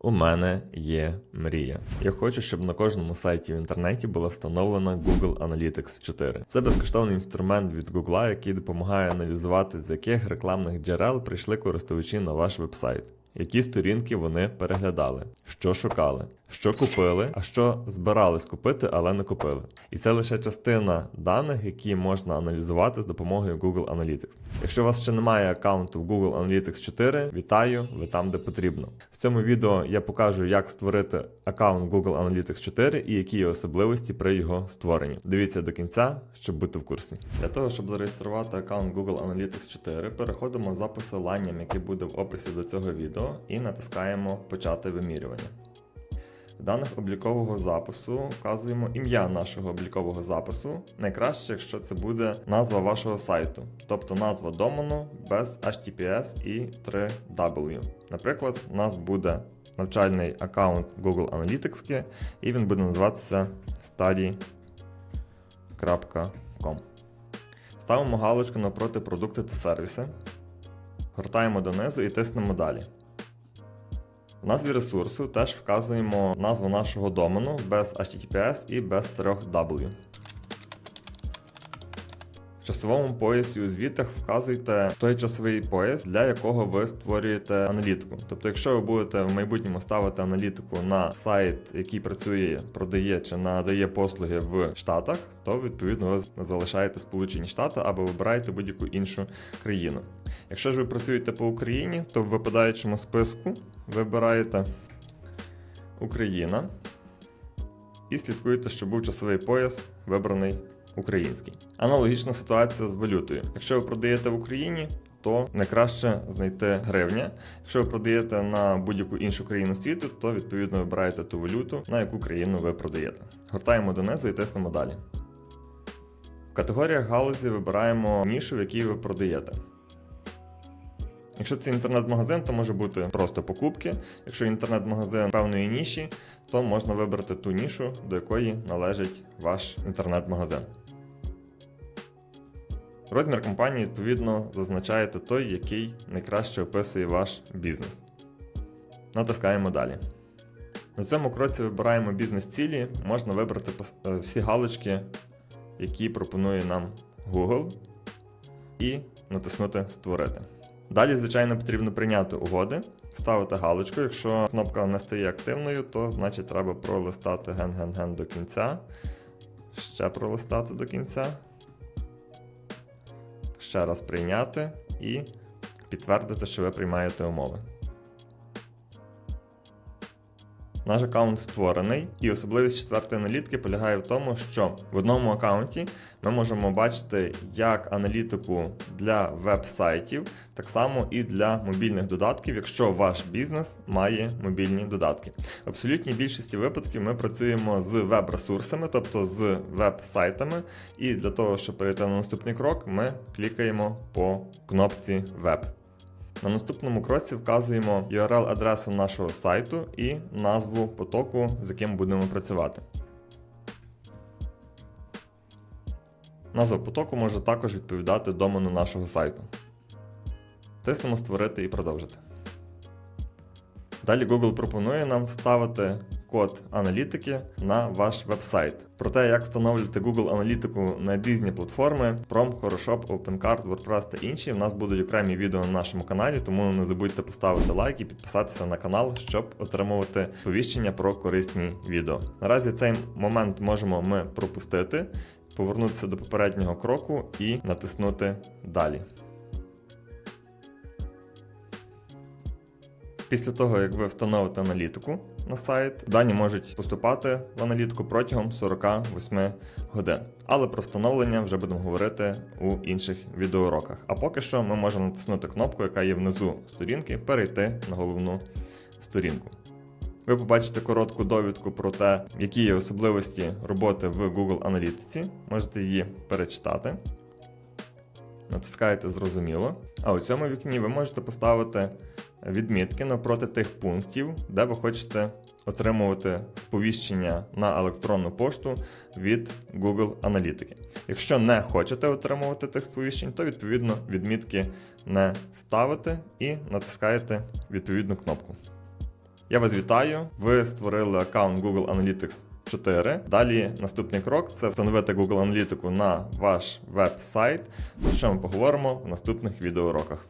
У мене є мрія. Я хочу, щоб на кожному сайті в інтернеті була встановлена Google Analytics 4. Це безкоштовний інструмент від Google, який допомагає аналізувати, з яких рекламних джерел прийшли користувачі на ваш вебсайт. Які сторінки вони переглядали, що шукали, що купили, а що збирались купити, але не купили. І це лише частина даних, які можна аналізувати з допомогою Google Analytics. Якщо у вас ще немає аккаунту в Google Analytics 4, вітаю, ви там, де потрібно. В цьому відео я покажу, як створити аккаунт Google Analytics 4 і які є особливості при його створенні. Дивіться до кінця, щоб бути в курсі. Для того, щоб зареєструвати аккаунт Google Analytics 4, переходимо за посиланням, яке буде в описі до цього відео, і натискаємо Почати вимірювання. В даних облікового запису вказуємо ім'я нашого облікового запису. Найкраще, якщо це буде назва вашого сайту, тобто назва домену без HTTPS і 3W. Наприклад, у нас буде навчальний аккаунт Google Analytics, і він буде називатися study.com. Ставимо галочку навпроти продукти та сервіси. Гортаємо донизу і тиснемо далі. Назві ресурсу теж вказуємо назву нашого домену без HTTPS і без 3W. Часовому поясі у звітах вказуйте той часовий пояс, для якого ви створюєте аналітику. Тобто, якщо ви будете в майбутньому ставити аналітику на сайт, який працює, продає чи надає послуги в Штатах, то відповідно ви залишаєте Сполучені Штати або вибираєте будь-яку іншу країну. Якщо ж ви працюєте по Україні, то в випадаючому списку вибираєте Україна і слідкуєте, щоб був часовий пояс вибраний український. Аналогічна ситуація з валютою. Якщо ви продаєте в Україні, то найкраще знайти гривня. Якщо ви продаєте на будь-яку іншу країну світу, то відповідно вибираєте ту валюту, на яку країну ви продаєте. Гортаємо донизу і тиснемо далі. В категоріях галузі вибираємо нішу, в якій ви продаєте. Якщо це інтернет-магазин, то може бути просто покупки. Якщо інтернет-магазин певної ніші, то можна вибрати ту нішу, до якої належить ваш інтернет-магазин. Розмір компанії, відповідно, зазначаєте той, який найкраще описує ваш бізнес. Натискаємо далі. На цьому кроці вибираємо бізнес-цілі, можна вибрати е, всі галочки, які пропонує нам Google, і натиснути Створити. Далі, звичайно, потрібно прийняти угоди, вставити галочку. Якщо кнопка не стає активною, то значить треба пролистати ген-ген-ген до кінця. Ще пролистати до кінця. Ще раз прийняти і підтвердити, що ви приймаєте умови. Наш аккаунт створений, і особливість четвертої аналітики полягає в тому, що в одному аккаунті ми можемо бачити як аналітику для веб-сайтів, так само і для мобільних додатків, якщо ваш бізнес має мобільні додатки. В абсолютній більшості випадків ми працюємо з веб-ресурсами, тобто з веб-сайтами, і для того, щоб перейти на наступний крок, ми клікаємо по кнопці Веб. На наступному кроці вказуємо URL-адресу нашого сайту і назву потоку, з яким будемо працювати. Назва потоку може також відповідати домену нашого сайту. Тиснемо Створити і продовжити. Далі Google пропонує нам вставити код аналітики на ваш веб-сайт. Про те, як встановлювати Google аналітику на різні платформи, Prom, Хорошоп, OpenCard, WordPress та інші, в нас будуть окремі відео на нашому каналі, тому не забудьте поставити лайк і підписатися на канал, щоб отримувати повіщення про корисні відео. Наразі цей момент можемо ми пропустити, повернутися до попереднього кроку і натиснути Далі. Після того, як ви встановите аналітику на сайт, дані можуть поступати в аналітику протягом 48 годин. Але про встановлення вже будемо говорити у інших відеоуроках. А поки що ми можемо натиснути кнопку, яка є внизу сторінки, перейти на головну сторінку. Ви побачите коротку довідку про те, які є особливості роботи в Google Аналітиці. Можете її перечитати. Натискаєте зрозуміло. А у цьому вікні ви можете поставити відмітки навпроти тих пунктів, де ви хочете отримувати сповіщення на електронну пошту від Google Аналітики. Якщо не хочете отримувати тих сповіщень, то відповідно відмітки не ставите і натискаєте відповідну кнопку. Я вас вітаю. Ви створили аккаунт Google Analytics 4. Далі наступний крок це встановити Google Аналітику на ваш веб-сайт, про що ми поговоримо в наступних відеоуроках.